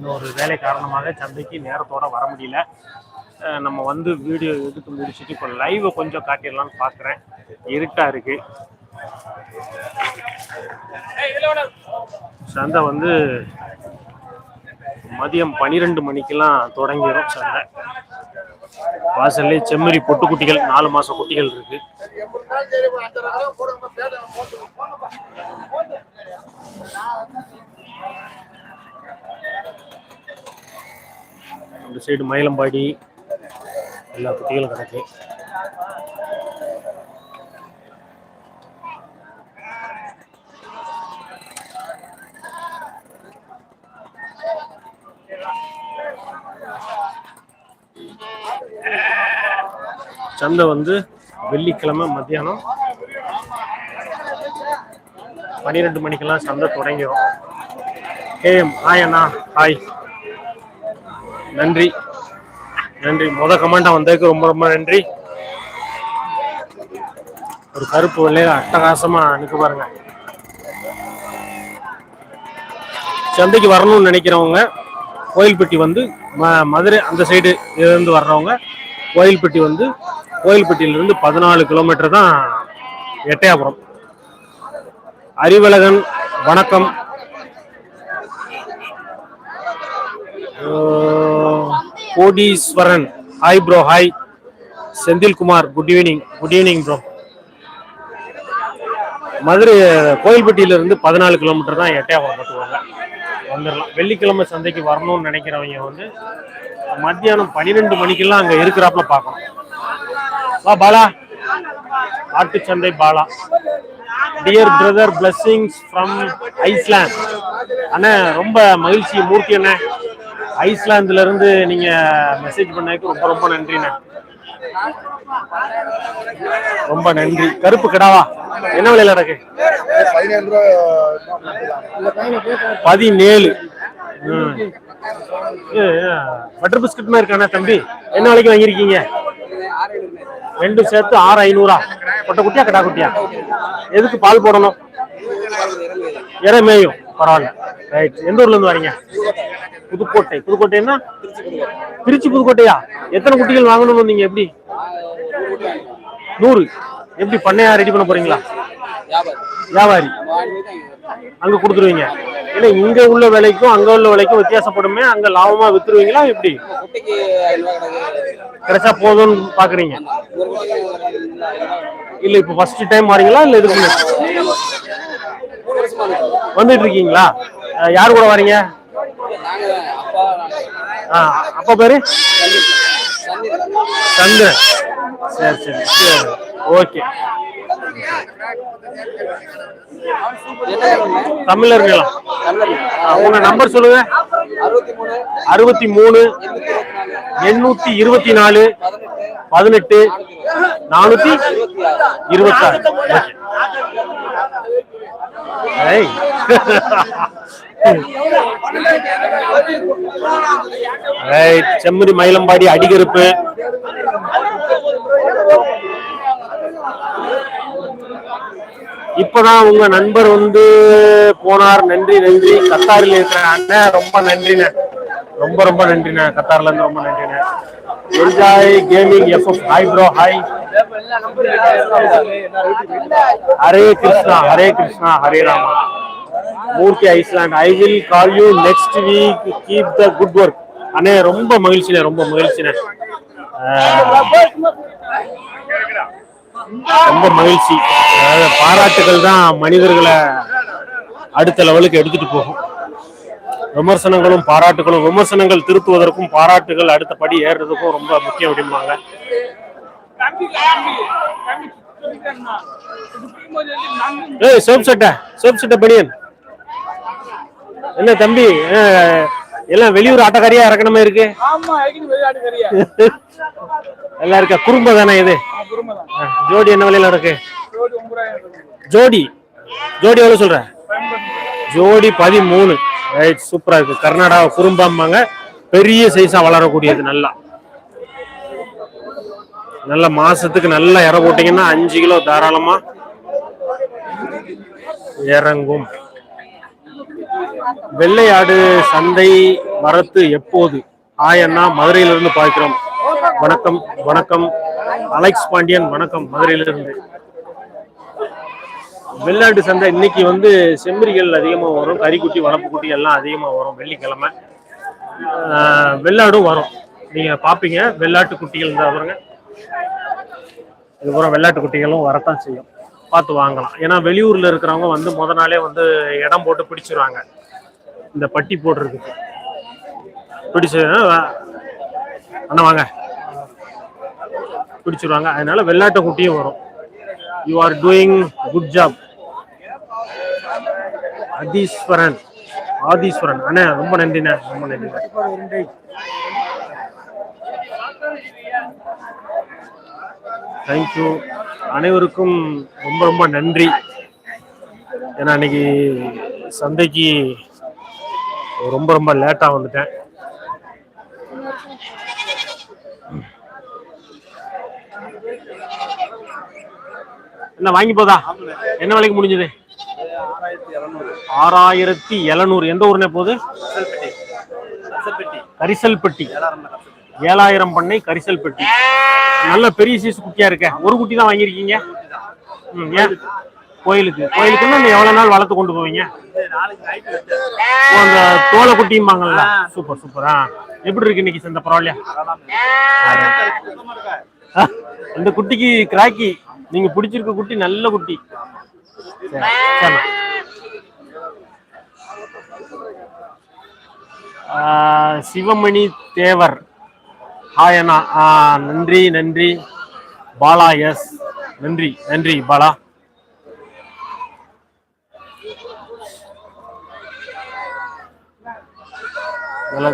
இன்னொரு வேலை காரணமாக சந்தைக்கு நேரத்தோட வர முடியல. நம்ம வந்து வீடியோ எடுத்து முடிச்சுட்டு இப்போ லைவை கொஞ்சம் காட்டிடலாம்னு பார்க்குறேன் இருட்டாக இருக்கு. சந்தை வந்து மதியம் பன்னிரெண்டு மணிக்கெல்லாம் தொடங்கிடும் சந்தை. வாசல்லே செம்மறி பொட்டு குட்டிகள் நாலு மாசம் குட்டிகள் இருக்கு. இந்த சைடு மயிலம்பாடி எல்லா குட்டிகளும் கிடக்கு. சந்தை வந்து வெள்ளிக்கிழமை மத்தியானம் பன்னிரெண்டு மணிக்கெல்லாம் சந்தை தொடங்கிடும் ஏஎம் ஹாய் அண்ணா ஹாய் நன்றி. நன்றி. முத கமெண்டா வந்ததுக்கு ரொம்ப ரொம்ப நன்றி. ஒரு கருப்பு வெள்ளையில அட்டகாசமா அனுப்பி பாருங்க. சந்தைக்கு வரணும்னு நினைக்கிறவங்க கோயில்பட்டி வந்து ம- மதுரை அந்த சைடு இருந்து வர்றவங்க கோயில்பட்டி வந்து கோயில்பட்டியிலிருந்து பதினாலு கிலோமீட்டர் தான் எட்டயபுரம். அறிவழகன் வணக்கம். Kodeeswaran. Hi bro hi Senthilkumar good evening good evening bro Madurai கோயில்பட்டியிலிருந்து பதினாலு கிலோமீட்டர் தான் எட்டயபுரம் பட்டுவாங்க. வந்துடலாம் வெள்ளிக்கிழமை சந்தைக்கு வரணும்னு நினைக்கிறவங்க வந்து மத்தியானம் பன்னிரெண்டு மணிக்கெல்லாம் அங்க இருக்கிறாப்புல பார்க்கணும். வா பாலா. ஆட்டு சந்தை Bala. Dear brother blessings from Iceland அண்ணா ரொம்ப மகிழ்ச்சி. மூர்த்தி அண்ணே. ஐஸ்லாந்துல இருந்து நீங்க மெசேஜ் பண்ணதுக்கு ரொம்ப ரொம்ப நன்றிண்ணே. ரொம்ப நன்றி. கருப்பு கிடாவா? என்ன விலையில நடக்கு பதினேழு. ம். பட்டர் பிஸ்கட் மாதிரி இருக்கானே தம்பி. என்ன விலைக்கு வாங்கியிருக்கீங்க? ரெண்டும் சேர்த்து ஆறு ஐநூறா? கொட்டை குட்டியா கடா குட்டியா எதுக்கு பால் போடணும்? இறமேயும் பரவாயில்ல. ரைட் எந்த ஊர்ல இருந்து வரீங்க? புதுக்கோட்டை. புதுக்கோட்டைன்னா? திருச்சி புதுக்கோட்டையா? எத்தனை குட்டிகள் வாங்கணும்னு வந்தீங்க? எப்படி? நூறு. எப்படி பண்ணையா ரெடி பண்ண போறீங்களா? வியாபாரி. அங்க கொடுத்துருவீங்க. ஏன்னா இங்க உள்ள விலைக்கும் அங்க உள்ள விலைக்கும் வித்தியாசப்படுமே அங்க லாபமா வித்துருவீங்களா? எப்படி? கிடைச்சா போதும்னு பாக்குறீங்க. இல்ல இப்ப ஃபர்ஸ்ட் டைம் வரீங்களா? இல்ல இதுக்கு முன்னாடி? மூணு வருஷமா இருக்கு. வந்துட்டு இருக்கீங்களா யார் கூட வரீங்க? அப்பா ஆ, அப்பா பேரு? சந்திரன். சரி சரி. சரி ஓகே. தமிழர்களா? உங்க நம்பர் சொல்லுங்க. அறுபத்தி மூணு எண்ணூத்தி இருபத்தி நாலு பதினெட்டு நானூத்தி இருபத்தி ஆறு இருபத்தாறு செம்மறி மயிலம்பாடி அடிகருப்பு. இப்பதான் உங்க நண்பர் வந்து போனார். நன்றி நன்றி. கத்தாரில் இருக்கிற அண்ணன் ரொம்ப நன்றிண்ணே. ரொம்ப ரொம்ப நன்றிண்ணே. கத்தார்ல இருந்து ரொம்ப நன்றிண்ணே. Enjoy gaming FF hi bro hi Hare Krishna Hare Krishna Hare Rama Murthy Iceland I will call you next week keep the good work அண்ணே ரொம்ப மகிழ்ச்சினே ரொம்ப மகிழ்ச்சினே ரொம்ப மகிழ்ச்சி. பாராட்டுகள் தான் மனிதர்களை அடுத்த லெவலுக்கு எடுத்துட்டு போகும். விமர்சனங்களும் பாராட்டுகளும் விமர்சனங்கள் திருத்துவதற்கும் பாராட்டுகள் அடுத்த படி ஏறுறதுக்கும் ரொம்ப முக்கியம் அப்படிம்பாங்க. ஏய் சோப் சட்டை சோப் சட்டை பனியன்? என்ன தம்பி? எல்லாம் வெளியூர் ஆட்டக்காரியா இறக்கணுமே இருக்கு? எல்லாம் இருக்கா? குறும்ப தானே இது? ஜோடி என்ன விலையில இருக்கு. ஜோடி ஜோடி. எவ்வளவு சொல்ற? ஜோடி பதிமூணு. ரைட் சூப்பரா இருக்கு. கர்நாடகா குறும்பாம்பாங்க. பெரிய சைஸா வளரக்கூடியது நல்லா. நல்ல மாசத்துக்கு நல்லா இற போட்டீங்கன்னா அஞ்சு கிலோ தாராளமா இறங்கும். வெள்ளையாடு சந்தை வரத்து எப்போது? ஆயண்ணா மதுரையிலிருந்து பார்க்கிறோம் வணக்கம் வணக்கம். அலெக்ஸ் பாண்டியன் வணக்கம். மதுரையிலிருந்து. வெள்ளாட்டு சந்தை இன்னைக்கு வந்து செம்மறிகள் அதிகமாக வரும். கறிக்குட்டி வளர்ப்பு எல்லாம் அதிகமாக வரும். வெள்ளிக்கிழமை. வெள்ளாடும் வரும். நீங்கள் பார்ப்பீங்க வெள்ளாட்டு குட்டிகள் இருந்தால் பாருங்க. இதுக்கப்புறம் வெள்ளாட்டு குட்டிகளும் வரத்தான் செய்யும். பார்த்து வாங்கலாம். ஏன்னா வெளியூரில் இருக்கிறவங்க வந்து முத நாளே வந்து இடம் போட்டு பிடிச்சிருவாங்க. இந்த பட்டி போடுறதுக்கு. பிடிச்சு அண்ணா வாங்க. பிடிச்சிருவாங்க. அதனால வெள்ளாட்டு குட்டியும் வரும். You are doing good job Adheeswaran Aadheeswaran. அண்ணா ரொம்ப நன்றிண்ணே ரொம்ப நன்றி தேங்க்யூ அனைவருக்கும் ரொம்ப ரொம்ப நன்றி. ஏன்னா அன்னைக்கு சந்தைக்கு ரொம்ப ரொம்ப லேட்டாக வந்துட்டேன். என்ன வாங்கி போதா? என்ன வேலைக்கு முடிஞ்சது? ஆறாயிரத்தி எழுநூறு. எந்த ஊர்னே போகுது? கரிசல்பட்டி. ஏழாயிரம் பண்ணை கரிசல்பட்டி. நல்ல பெரிய சைஸ் குட்டியா இருக்க. ஒரு குட்டி தான் வாங்கியிருக்கீங்க? ம், ஏன்? கோயிலுக்கு. கோயிலுக்குன்னா நீ எவ்வளவு நாள் வளர்த்து கொண்டு போவீங்க? அந்த தோலை குட்டியும்பாங்கல்ல சூப்பர் சூப்பரா. எப்படி இருக்கு இன்னைக்கு சந்தை? பரவாயில்லையா? இந்த குட்டிக்கு கிராக்கி நீங்க பிடிச்சிருக்க குட்டி நல்ல குட்டி. சரி, சரிண்ணா. ஆ, சிவமணி தேவர். ஹாய் அண்ணா. நன்றி நன்றி. பாலா எஸ். நன்றி நன்றி பாலா.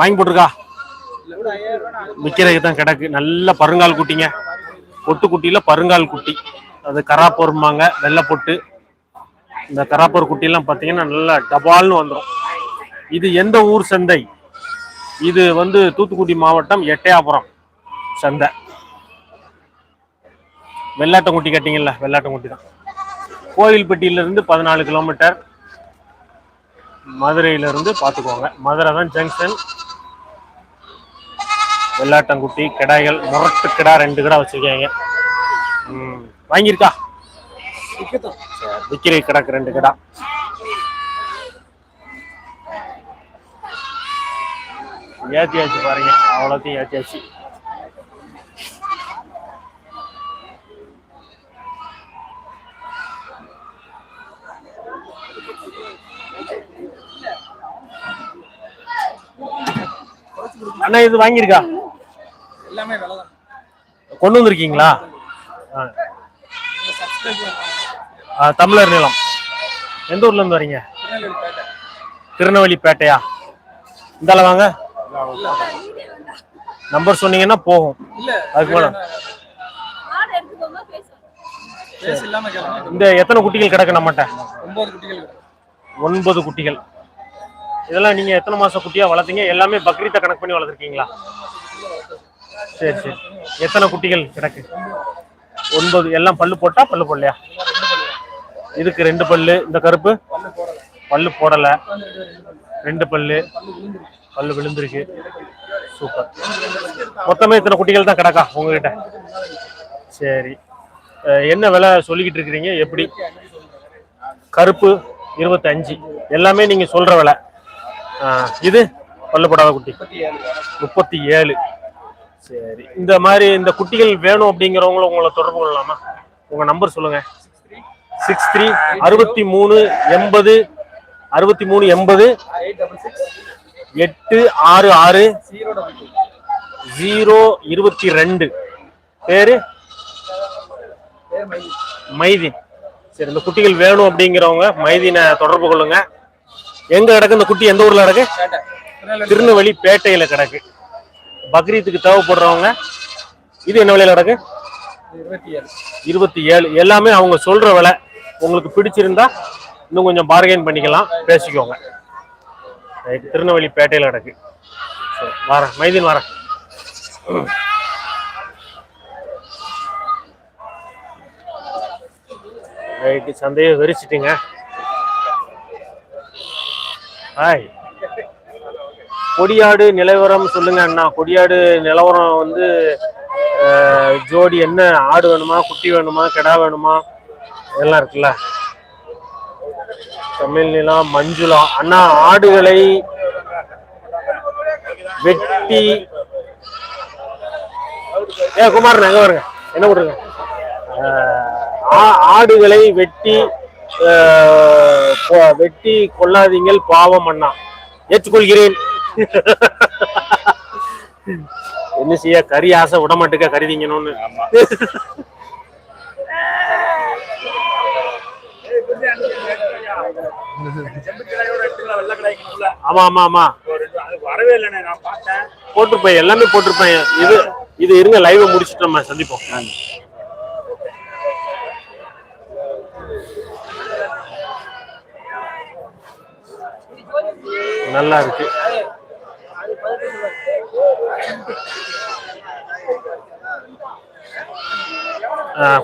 வாங்கி போட்டிருக்கா. விற்கிறதுக்கு தான் கிடக்கு. நல்ல பருங்கால் குட்டிங்க. பொட்டு குட்டியில் பருங்கால் குட்டி. அது கராப்பூர்மாங்க வெள்ளை பொட்டு. இந்த கராப்பூர் குட்டியெல்லாம் பார்த்தீங்கன்னா நல்லா டபால்னு வந்துடும் இது எந்த ஊர் சந்தை? இது வந்து தூத்துக்குடி மாவட்டம் எட்டயாபுரம். சந்தை. வெள்ளாட்டங்குட்டி கேட்டீங்கல்ல வெள்ளாட்டங்குட்டி தான். கோயில்பட்டியிலிருந்து பதினாலு கிலோமீட்டர். மதுரையிலிருந்து பார்த்துக்கோங்க. மதுரை தான் ஜங்ஷன் வெள்ளாட்டங்குட்டி கிடாய்கள் முரட்டு கிடா ரெண்டு கிடா வச்சிருக்காங்க. வாங்கியிருக்கா? விக்கிரை கிடக்கு ரெண்டு கிடா. ஏத்தியாச்சு பாருங்க அவ்வளோத்தையும் ஏத்தியாச்சு அண்ணா இது வாங்கியிருக்கா எல்லாமே கொண்டு வந்திருக்கீங்களா தமிழர் நிலம் எந்த ஊர்ல இருந்து வரீங்க திருநெல்வேலி பேட்டையா இந்தால வாங்க நம்பர் சொன்னீங்கன்னா போகும். இல்ல அதுக்கு மேல. பேஸ் இல்லாம கேளுங்க இந்த எத்தனை குட்டிகள் கிடக்கு நம்மகிட்ட? ஒன்பது குட்டிகள் இருக்கு. ஒன்பது குட்டிகள். இதெல்லாம் நீங்க எத்தனை மாசம் குட்டியா வளர்த்தீங்க? எல்லாமே பக்ரீத்தை கணக்கு பண்ணி வளர்த்துருக்கீங்களா? சரி சரி. எத்தனை குட்டிகள் கிடக்கு? ஒன்பது. எல்லாம் பல்லு போட்டா பல்லு போடலையா? இதுக்கு ரெண்டு பல்லு. இந்த கருப்பு? பல்லு போடல. ரெண்டு பல்லு. பல்லு விழுந்துருச்சு. சூப்பர். மொத்தமே இத்தனை குட்டிகள் தான் கிடக்கா உங்ககிட்ட? சரி. என்ன விலை சொல்லிக்கிட்டு இருக்கிறீங்க? எப்படி? கருப்பு இருபத்தஞ்சு. எல்லாமே நீங்க சொல்ற விலை. இது பல்லுப்படாத குட்டி. முப்பத்தி ஏழு. சரி. இந்த மாதிரி இந்த குட்டிகள் வேணும் அப்படிங்கிறவங்களும் உங்களை தொடர்பு கொள்ளலாமா? உங்க நம்பர் சொல்லுங்க. சிக்ஸ் த்ரீ அறுபத்தி மூணு எண்பது அறுபத்தி மூணு எண்பது எட்டு ஆறு ஆறு ஜீரோ இருபத்தி ரெண்டு. பேரு? பேர் மைதி. மைதீன் சரி இந்த குட்டிகள் வேணும் அப்படிங்கிறவங்க மைதீனை தொடர்பு கொள்ளுங்க. எங்க கிடக்கு? இந்த குட்டி எந்த ஊர்ல கிடக்கு? திருநெல்வேலி பேட்டையில கிடக்கு. பக்ரீத்துக்கு தேவைப்படுறவங்க இது என்ன விலையில கிடக்கு? ஏழு இருபத்தி ஏழு. எல்லாமே அவங்க சொல்ற விலை. உங்களுக்கு பிடிச்சிருந்தா இன்னும் கொஞ்சம் பார்கெயின் பண்ணிக்கலாம். பேசிக்கோங்க. ரைட் திருநெல்வேலி பேட்டையில் கிடக்கு சரி வரேன் மைதீன் வரேன் ரைட்டு சந்தையை வெறிச்சிட்டிங்க. ஹாய். கொடியாடு நிலவரம் சொல்லுங்க அண்ணா. கொடியாடு நிலவரம் வந்து ஜோடி என்ன? ஆடு வேணுமா? குட்டி வேணுமா? கிடா வேணுமா? இதெல்லாம் இருக்குல்ல. தமிழ் நிலா மஞ்சுளா. அண்ணா ஆடுகளை வெட்டி. ஏ குமார் எங்க வருங்க என்ன பண்ணுங்க ஆடுகளை வெட்டி வெட்டி கொள்ளாதீங்கள் பாவம் அண்ணா. ஏற்றுக்கொள்கிறேன். என்ன செய்ய? கறி ஆசை விட மாட்டுக்க கறி திங்கணும்னு. ஆமா ஆமா ஆமா. வரவே இல்லைண்ணே நான் பார்த்தேன் போட்டிருப்பேன் எல்லாமே போட்டிருப்பேன். இது இது இருங்க லைவ் முடிச்சுட்டு நம்ம சந்திப்போம். நல்லா இருக்கு.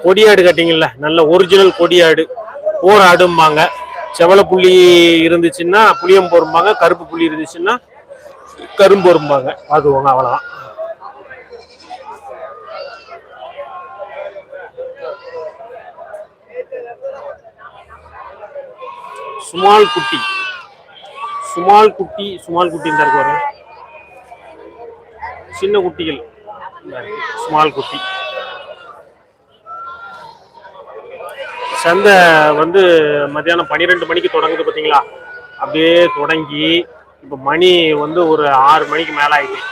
கொடியாடு கட்டிங்கல்ல நல்ல ஒரிஜினல் கொடியாடு. போர் ஆடும்பாங்க செவல புள்ளி இருந்துச்சுன்னா புளியம் போரும்பாங்க கருப்பு புள்ளி இருந்துச்சுன்னா கரும்பு வரும்பாங்க பார்த்துக்கோங்க அவ்வளோதான் சுமால் குட்டி. சுமால் குட்டி சுமால் குட்டி இந்த இருக்கு வரும் சின்ன குட்டிகள். சுமால் குட்டி. சந்தை வந்து மத்தியானம் பன்னிரெண்டு மணிக்கு தொடங்குது பார்த்தீங்களா அப்படியே தொடங்கி இப்போ மணி வந்து ஒரு ஆறு மணிக்கு மேலே ஆயிடுச்சு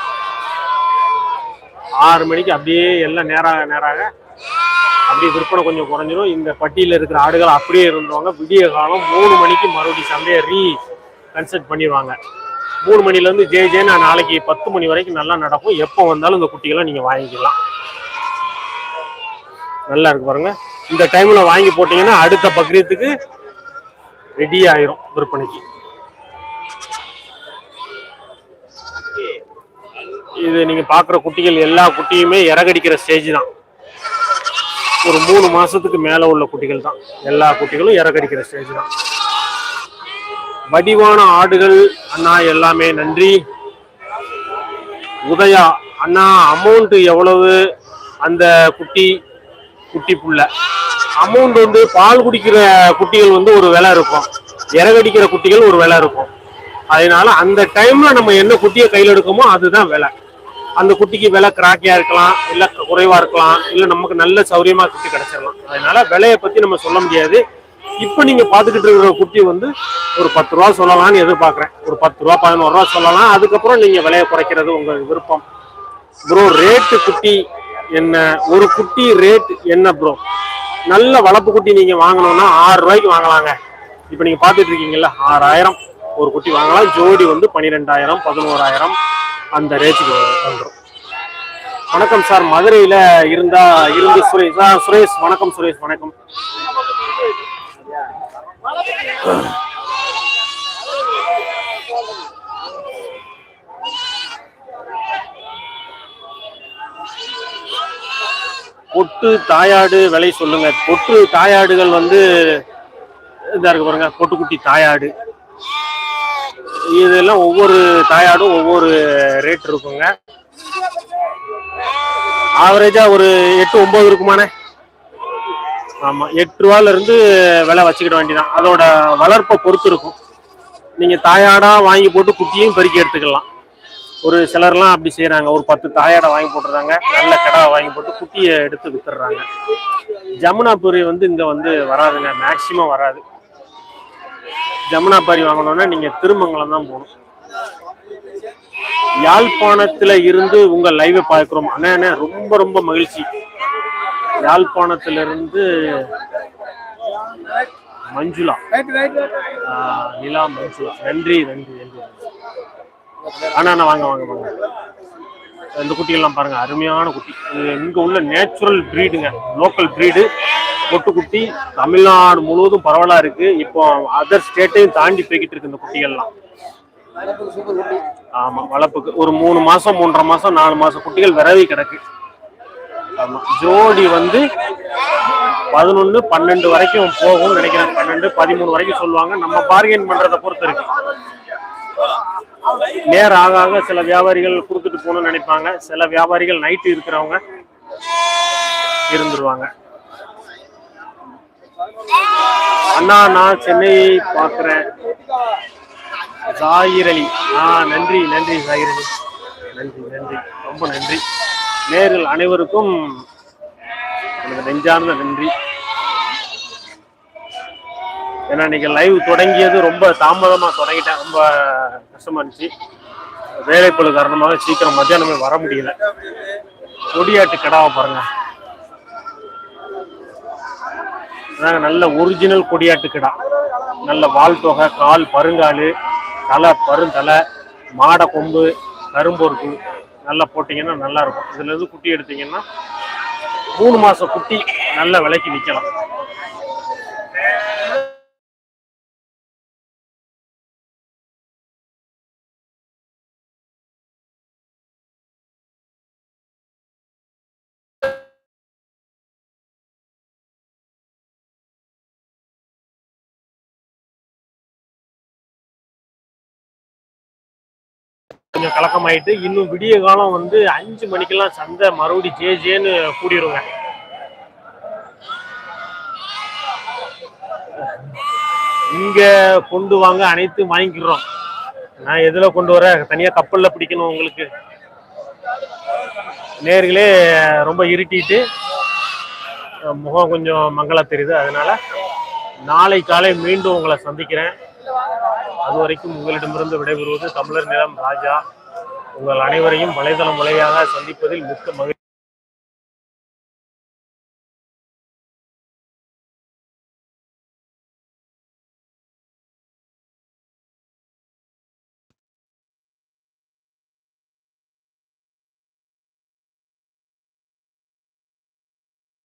ஆறு மணிக்கு அப்படியே எல்லாம் நேராக நேராக அப்படியே விற்பனை கொஞ்சம் குறைஞ்சிரும். இந்த பட்டியலில் இருக்கிற ஆடுகள் அப்படியே இருந்தவங்க விடிய காலம் மூணு மணிக்கு மறுபடியும் சந்தையை ரீ கன்சல்ட் பண்ணிடுவாங்க மூணு மணிலேருந்து ஜே ஜே நான் நாளைக்கு பத்து மணி வரைக்கும் நல்லா நடக்கும். எப்போ வந்தாலும் இந்த குட்டிகளை நீங்கள் வாங்கிக்கலாம். நல்லா இருக்கு பாருங்கள் இந்த டைம்ல வாங்கி போட்டீங்கன்னா அடுத்த பக்ரீத்துக்கு ரெடி ஆயிரும் விற்பனைக்கு. இது நீங்க பாக்குற குட்டிகள் எல்லா குட்டியுமே இறகடிக்கிற ஸ்டேஜ் தான். ஒரு மூணு மாசத்துக்கு மேல உள்ள குட்டிகள் தான். எல்லா குட்டிகளும் இறகடிக்கிற ஸ்டேஜ் தான். வடிவான ஆடுகள் அண்ணா எல்லாமே நன்றி. உதயா அண்ணா அமௌண்ட் எவ்வளவு அந்த குட்டி குட்டி புள்ள? அமௌண்ட் வந்து பால் குடிக்கிற குட்டிகள் வந்து ஒரு விலை இருக்கும். இறகடிக்கிற குட்டிகள் ஒரு விலை இருக்கும். அதனால அந்த டைம்ல நம்ம என்ன குட்டியை கையில் எடுக்கோமோ அதுதான் விலை. அந்த குட்டிக்கு விலை கிராக்கியா இருக்கலாம் இல்ல குறைவா இருக்கலாம் இல்ல நமக்கு நல்ல சௌரியமா குட்டி கிடைச்சிடலாம். அதனால விலையை பத்தி நம்ம சொல்ல முடியாது. இப்போ நீங்க பாத்துக்கிட்டு இருக்கிற குட்டி வந்து ஒரு பத்து ரூபா சொல்லலாம்னு எதிர்பார்க்கறேன். ஒரு பத்து ரூபா பதினோரு ரூபா சொல்லலாம். அதுக்கப்புறம் நீங்க விலையை குறைக்கிறது உங்க விருப்பம். ப்ரோ ரேட்டு குட்டி என்ன? ஒரு குட்டி ரேட் என்ன ப்ரோ நல்ல வளர்ப்பு குட்டி நீங்க வாங்கணும்னா ஆறு ரூபாய்க்கு வாங்கலாங்க. இப்போ நீங்க பார்த்துட்டு இருக்கீங்கல்ல ஆறாயிரம். ஒரு குட்டி வாங்கலாம். ஜோடி வந்து பன்னிரெண்டாயிரம் பதினோராயிரம். அந்த ரேட்டுக்கு வந்துடும் வணக்கம் சார். மதுரையில இருந்தா இருந்து சுரேஷ். சார் சுரேஷ் வணக்கம் சுரேஷ் வணக்கம். பொட்டு தாயாடு விலை சொல்லுங்க. பொட்டு தாயாடுகள் வந்து இதாக இருக்கு பாருங்க பொட்டுக்குட்டி தாயாடு. இதெல்லாம் ஒவ்வொரு தாயாடும் ஒவ்வொரு ரேட் இருக்குங்க. ஆவரேஜா ஒரு எட்டு ஒன்பது இருக்குமாண்ணே? ஆமா எட்டு ரூபால இருந்து விலை வச்சுக்கிட வேண்டியதான் அதோட வளர்ப்பை பொறுத்து இருக்கும். நீங்க தாயாடா வாங்கி போட்டு குட்டியும் பெருக்கி எடுத்துக்கலாம். ஒரு சிலர்லாம் அப்படி செய்றாங்க. ஒரு பத்து தாயாடை வாங்கி போட்டுறாங்க நல்ல கடை வாங்கி போட்டு குட்டியை எடுத்து வித்துடுறாங்க. ஜமுனாபுரி வந்து இங்க வந்து வராதுங்க. மேக்சிமம் வராது. ஜமுனாபாரி வாங்கணும்னா நீங்க திருமங்கலம் தான் போகணும். யாழ்ப்பாணத்துல இருந்து உங்க லைவை பார்க்கிறோம். அண்ணா ரொம்ப ரொம்ப மகிழ்ச்சி. யாழ்ப்பாணத்துல இருந்து மஞ்சுளா நிலா மஞ்சுளா. நன்றி நன்றி நன்றி. அண்ணா அண்ணா வாங்க வாங்க வாங்க. இந்த குட்டிகள்லாம் பாருங்க அருமையான குட்டி. இது இங்க உள்ள நேச்சுரல் பிரீடுங்க லோக்கல் பிரீடு பொட்டுக்குட்டி தமிழ்நாடு முழுவதும் பரவலா இருக்கு. இப்போ அதர் ஸ்டேட்டையும் தாண்டி போய்கிட்டு இருக்கு இந்த குட்டிகள்லாம். சூப்பர் ஆமா வளர்ப்புக்கு. ஒரு மூணு மாசம் மூன்றரை மாசம் நாலு மாசம் குட்டிகள் விரவி கிடக்கு. ஆமா ஜோடி வந்து பதினொன்னு பன்னெண்டு வரைக்கும் போகும்னு நினைக்கிறேன். பன்னெண்டு பதிமூணு வரைக்கும் சொல்லுவாங்க. நம்ம பார்கெயின் பண்றதை பொறுத்து இருக்கு. நேரம் ஆக ஆக சில வியாபாரிகள் கொடுத்துட்டு போகணும்னு நினைப்பாங்க. சில வியாபாரிகள் நைட்டு இருக்கிறவங்க இருந்துருவாங்க. அண்ணா நான் சென்னை பார்க்குறேன். ஜாகிர் அலி. ஆ நன்றி நன்றி ஜாகிர் அலி. நன்றி நன்றி. ரொம்ப நன்றி. நேரில் அனைவருக்கும் எனக்கு நெஞ்சார்ந்த நன்றி. ஏன்னா இன்னைக்கு லைவ் தொடங்கியது ரொம்ப தாமதமா தொடங்கிட்டேன். ரொம்ப கஷ்டமா இருந்துச்சு. வேலைப்பளு காரணமாக சீக்கிரம் மத்தியானமே வர முடியல. கொடியாட்டு கடாவை பாருங்க. அதாங்க நல்ல ஒரிஜினல் கொடியாட்டு கிடா. நல்ல வால் தொகை கால் பருங்காலு தலை பருந்தலை மாடை கொம்பு கரும்பொருக்கு நல்லா போட்டிங்கன்னா நல்லா இருக்கும். இதுல இருந்து குட்டி எடுத்தீங்கன்னா மூணு மாசம் குட்டி நல்ல விலைக்கு விற்கலாம் கொஞ்சம் கலக்கமாயிட்டு இன்னும் விடிய காலம் வந்து அஞ்சு மணிக்கெல்லாம் சந்தை மறுபடி ஜே ஜேன்னு கூடிருங்க. இங்க கொண்டு வாங்க அனைத்தும் வாங்கிக்கிறோம். நான் எதுல கொண்டு வர? தனியா கப்பல்ல பிடிக்கணும் உங்களுக்கு. நேர்களே ரொம்ப இருட்டிட்டு முகம் கொஞ்சம் மங்களா தெரியுது. அதனால நாளை காலை மீண்டும் உங்களை சந்திக்கிறேன். அது வரைக்கும் உங்களிடமிருந்து விடைபெறுவது தமிழர் நிலம் ராஜா. உங்கள் அனைவரையும் வலைதளம் வழியாக சந்திப்பதில் மிக்க மகிழ்ச்சி.